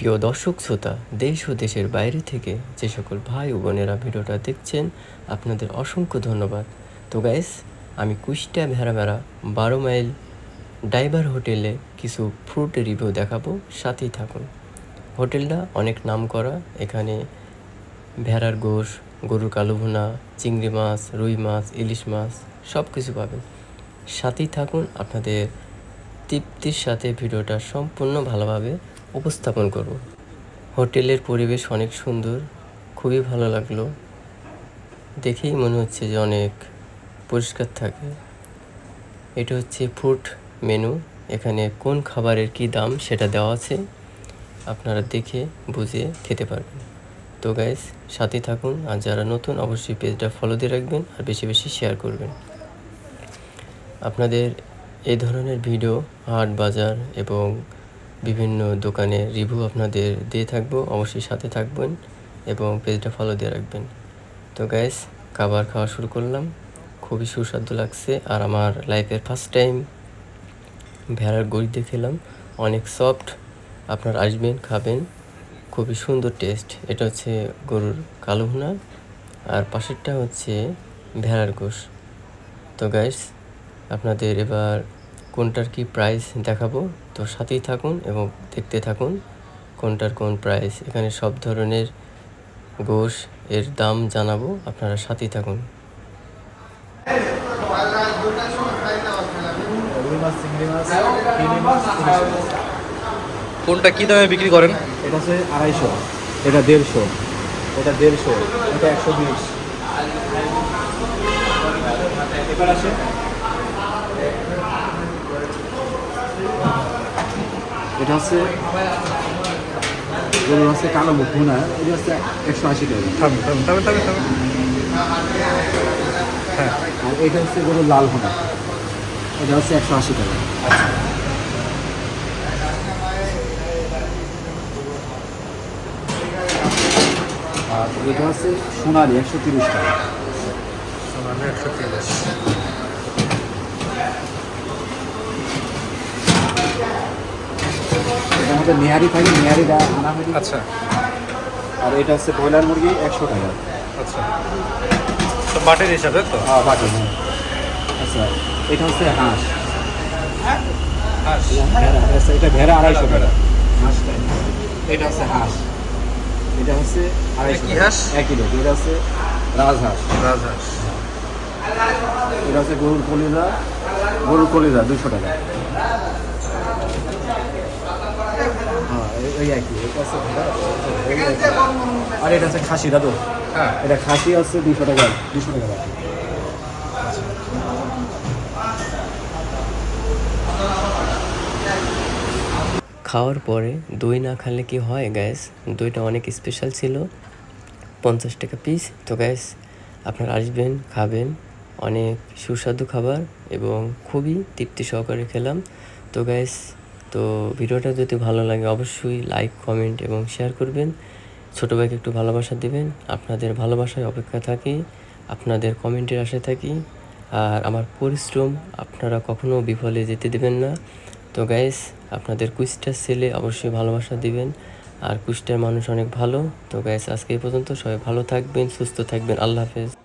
প্রিয় দর্শক শ্রোতা, দেশ ও দেশের বাইরে থেকে যে সকল ভাই ও বোনেরা ভিডিওটা দেখছেন, আপনাদের অসংখ্য ধন্যবাদ। তো গাইস আমি কুষ্টিয়া ভেড়া বারো মাইল ডাইভার হোটেলে কিছু ফ্রুট রিভিউ দেখাবো, সাথেই থাকুন। হোটেলটা অনেক নাম করা এখানে ভেড়ার গোশ, গরুর কালো ভুনা চিংড়ি মাছ, রুই মাছ, ইলিশ মাছ সব কিছু পাবেন। সাথেই থাকুন, আপনাদের তৃপ্তির সাথে ভিডিওটা সম্পূর্ণ ভালোভাবে উপস্থাপন করব। হোটেলের পরিবেশ অনেক সুন্দর, খুবই ভালো লাগল। দেখেই মনে হচ্ছে যে অনেক পরিষ্কার থাকে। এটা হচ্ছে ফুড মেনু এখানে কোন খাবারের কি দাম সেটা দেওয়া আছে। আপনারা দেখে, বুঝে খেতে পারবেন। তো গাইস সাথে থাকুন। আর যারা নতুন, অবশ্যই পেজটা ফলো দিয়ে রাখবেন আর বেশি বেশি শেয়ার করবেন। আপনাদের এই ধরনের ভিডিও হাট বাজার এবং বিভিন্ন দোকানে রিভিউ আপনাদের দিয়ে থাকব, অবশ্যই সাথে থাকবেন এবং পেজটা ফলো দিয়ে রাখবেন। তো গ্যাস খাবার খাওয়া শুরু করলাম। খুবই সুস্বাদু লাগছে আর আমার লাইফের ফার্স্ট টাইম ভেড়ার গড়িতে খেলাম অনেক সফট আপনার আসবেন, খাবেন। খুবই সুন্দর টেস্ট এটা হচ্ছে গরুর কালো ভুনা আর পাশেরটা হচ্ছে ভেড়ার গোশ। তো গাইস আপনাদের এবার কোনটার কি প্রাইস দেখাবো? তো সাথেই থাকুন এবং দেখতে থাকুন কোনটার কোন প্রাইস এখানে সব ধরনের গোশ এর দাম জানাব আপনারা সাথেই থাকুন। কোনটা কি দামে বিক্রি করেন? এটা হচ্ছে আড়াইশো। এটা দেড়শো। এটা দেড়শো। এটা একশো বিশ। এবার আসে এটা হচ্ছে গরু হচ্ছে কালো মুখ ভুনা এটা হচ্ছে একশো আশি টাকা। থামেন হ্যাঁ। আর এটা হচ্ছে গরুর লাল ভুনা এটা হচ্ছে একশো আশি টাকা। আর এটা হচ্ছে সোনালি একশো তিরিশ টাকা। সোনালি একশো তিরিশ। মধ্যে নেহারি থাকে নেহারিটা আনা হয় আচ্ছা। আর এটা হচ্ছে ব্রয়লার মুরগি একশো টাকা। আচ্ছা। তো বাটের হিসাবে তো? হ্যাঁ বাটের হ্যাঁ। আচ্ছা এটা হচ্ছে হাঁস। আচ্ছা, এটা ভেড়া আড়াইশো টাকা। হাঁসটা এটা হচ্ছে হাঁস। এটা হচ্ছে আড়াইশো হাঁস? একই রেট। এটা হচ্ছে রাজহাঁস। রাজহাঁস। এটা হচ্ছে গরুর কলিজা গরুর কলিজা দুশো টাকা। একই। আর এটা হচ্ছে খাসি দাদু। হ্যাঁ। এটা খাসি হচ্ছে দুশো টাকা দুশো টাকা খাওয়ার পরে দই না খেলে কি হয় গ্যাস দইটা অনেক স্পেশাল ছিল। পঞ্চাশ টাকা পিস তো গ্যাস আপনারা আসবেন খাবেন। অনেক সুস্বাদু খাবার এবং খুবই তৃপ্তি সহকারে খেলাম। তো গ্যাস তো ভিডিওটা যদি ভালো লাগে অবশ্যই লাইক, কমেন্ট এবং শেয়ার করবেন। ছোটো ভাইকে একটু ভালোবাসা দিবেন। আপনাদের ভালোবাসায় অপেক্ষা থাকি, আপনাদের কমেন্টের আশায় থাকি। আর আমার পরিশ্রম আপনারা কখনো বিফলে যেতে দেবেন না। তো গাইস আপনাদের কুইস্টার ছেলে অবশ্যই ভালোবাসা দিবেন। আর কুষ্টার মানুষ অনেক ভালো। তো গাইস আজকে এই পর্যন্ত সবাই ভালো থাকবেন, সুস্থ থাকবেন। আল্লাহ হাফেজ।